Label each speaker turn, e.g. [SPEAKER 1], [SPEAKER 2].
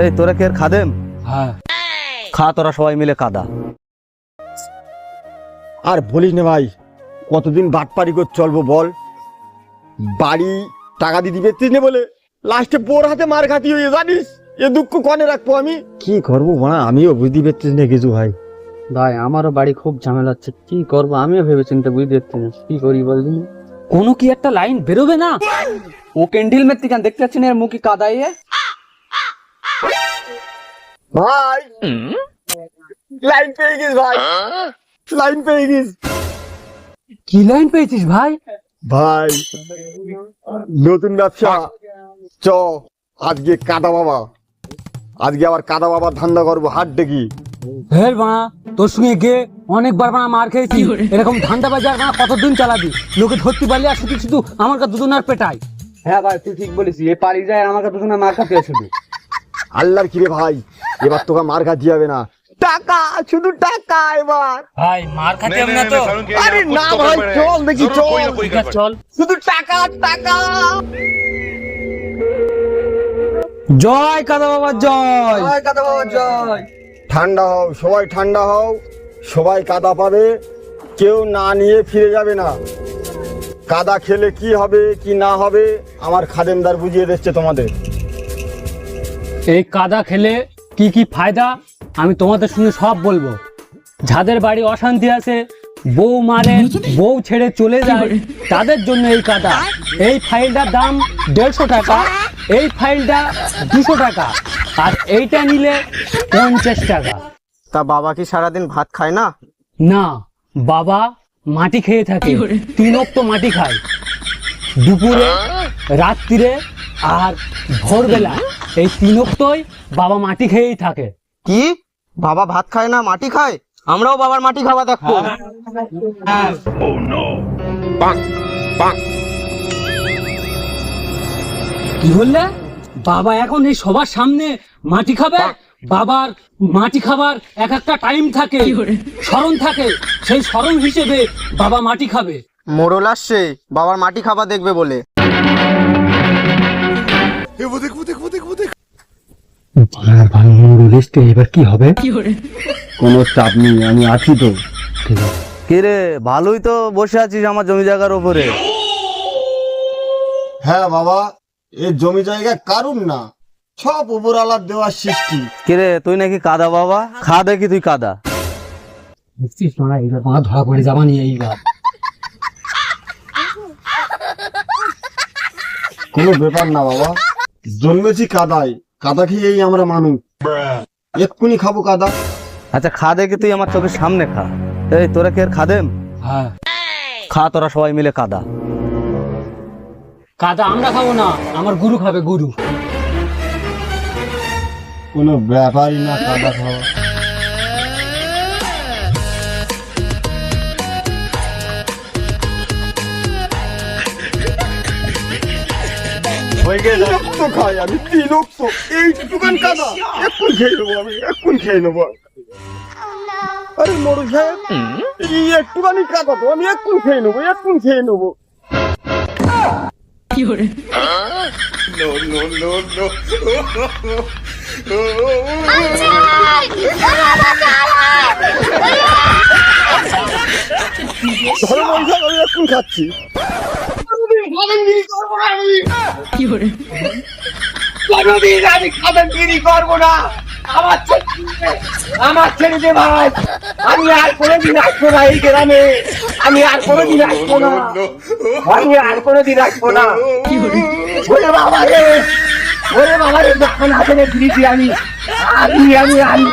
[SPEAKER 1] এই তোরা কি আর খাদেম?
[SPEAKER 2] হ্যাঁ।
[SPEAKER 1] খা তোরা সবাই মিলে কাদা।
[SPEAKER 3] আর বলিস না ভাই কতদিন বাটপারি করে চলবো বল? বাড়ি টাকা দিয়ে দিবে না বলে লাস্টে বোর হাতে মার খাতি হয়ে জানিস? এ দুঃখ কনে রাখব আমি? কি করব মা? আমিও বুঝতে পারছিস না কিছু ভাই।
[SPEAKER 2] ভাই আমারও বাড়ি খুব ঝামেলা হচ্ছে। কি করব? আমিও ভেবে চিন্তে বুঝতে পারছি না। কি করি বলদিন কোনো কি একটা লাইন বেরোবে না? ও ক্যান্ডিল মেত্তি কেন দেখতে পাচ্ছি না এর মুখে কাদাইয়ে
[SPEAKER 3] ভাই। লাইন পেয়ে গেছ ভাই। লাইন পেয়ে গেছ
[SPEAKER 2] কি লাইন পেয়েছিস ভাই?
[SPEAKER 3] ভাই নতুন ব্যবসা। চ আজকে কাদা বাবা। আজকে আবার কাদা বাবার ধান্দা করব হাট ডেকি
[SPEAKER 2] হের বানা তোর সঙ্গে গিয়ে অনেকবার বানা মার খেয়েছি। এরকম ধান্দা বাজার বানা কতদিন চালাবি? লোকে ধরতে পারলে আর শুধু শুধু আমার কাছে দুজন আর পেটাই। হ্যাঁ ভাই তুই ঠিক বলেছিস। এ পারি যায় আমার কাছে দুজন মার খাতে শুধু।
[SPEAKER 3] আল্লাহর কিরে ভাই? এবার তোকে মার খাতে হবে না। টাকা শুধু টাকা এবার।
[SPEAKER 2] ভাই মার খাতে হবে না তো।
[SPEAKER 3] আরে না ভাই চল দেখি চল।
[SPEAKER 2] চল।
[SPEAKER 3] শুধু টাকা টাকা।
[SPEAKER 2] জয় কাদা বাবা জয়। কাদা বাবা জয়।
[SPEAKER 3] ঠান্ডা হও সবাই ঠান্ডা হও। সবাই কাদা পাবে। কেউ না নিয়ে ফিরে যাবে না। কাদা খেলে কি হবে কি না হবে আমার খাদেমদার বুঝিয়ে দিচ্ছে তোমাদের।
[SPEAKER 2] এই কাদা খেলে কি কি ফায়দা আমি তোমাদের সঙ্গে সব বলব। যাদের বাড়ি অশান্তি আছে বউ মারে বউ ছেড়ে চলে যায় তাদের জন্য এই কাদা। এই ফাইলটার দাম দেড়শো টাকা এই ফাইলটা দুশো টাকা আর এইটা নিলে পঞ্চাশ টাকা।
[SPEAKER 4] তা বাবা কি সারাদিন ভাত খায় না?
[SPEAKER 2] না বাবা মাটি খেয়ে থাকে তিন অক্ত মাটি খায়। দুপুরে রাত্রিরে আর ভোরবেলা এই তিন অক্তই বাবা মাটি খেয়েই থাকে।
[SPEAKER 4] কি? বাবা ভাত খায় না মাটি খায়? আমরাও বাবার মাটি খাওয়া দেখব।
[SPEAKER 2] কি বললে বাবা এখন এই সবার সামনে মাটি খাবে বাবার মাটি খাবার এক একটা টাইম থাকে স্মরণ থাকে সেই স্মরণ হিসেবে বাবা মাটি খাবে।
[SPEAKER 4] মোড়ল আসছে বাবার মাটি খাওয়া দেখবে বলে।
[SPEAKER 2] এবার কি হবে?
[SPEAKER 3] কোনো চাপ নেই আমি আছি তো।
[SPEAKER 1] কে রে ভালোই তো বসে আছিস আমার জমি জায়গার ওপরে।
[SPEAKER 3] হ্যাঁ বাবা এই জমি জায়গা কারুন না? সব উপরালার দেওয়ার সৃষ্টি।
[SPEAKER 1] কে রে তুই নাকি কাদা বাবা? খা দেখি তুই কাদা।
[SPEAKER 2] দেখছিস না এইবার মা ধরা পড়ে যাবা নিয়ে এইবার।
[SPEAKER 3] কোনো ব্যাপার না বাবা। জন্মেছি কাদায় কাদা খেয়েই আমরা মানুষ। এক্ষুনি খাব কাদা।
[SPEAKER 1] আচ্ছা খা দেখে তুই আমার চোখের সামনে খা। এই তোরা কি আর খাদেম?
[SPEAKER 2] হ্যাঁ।
[SPEAKER 1] খা তোরা সবাই মিলে কাদা।
[SPEAKER 2] কাদা আমরা খাব না আমার গুরু খাবে গুরু।
[SPEAKER 3] কোনো ব্যাপারই না কাদা খাওয়া। রক্ত খাই আমি কি রক্ত এইটুকান কাদা এক্ষুন খেয়ে নেব আমি এক্ষুন খেয়ে নেব। আরে মরু সাহেব এই একটুখানি কাদা তো আমি এক্ষুন খেয়ে নেব এক্ষুন খেয়ে নেব। ধরো মরু সাহেব আমি
[SPEAKER 5] আমি খাদানগিরি করব না আমার দে, আমার ছেড়ে দে ভাই আমি আর কোনোদিন আসব না এই গ্রামে আমি আর কোনোদিন আসব না আমি আর কোনোদিন আসব না ওরে বাবা রে ওরে বাবা রে যখন হাতে ফিরেছি আমি আমি আমি আমি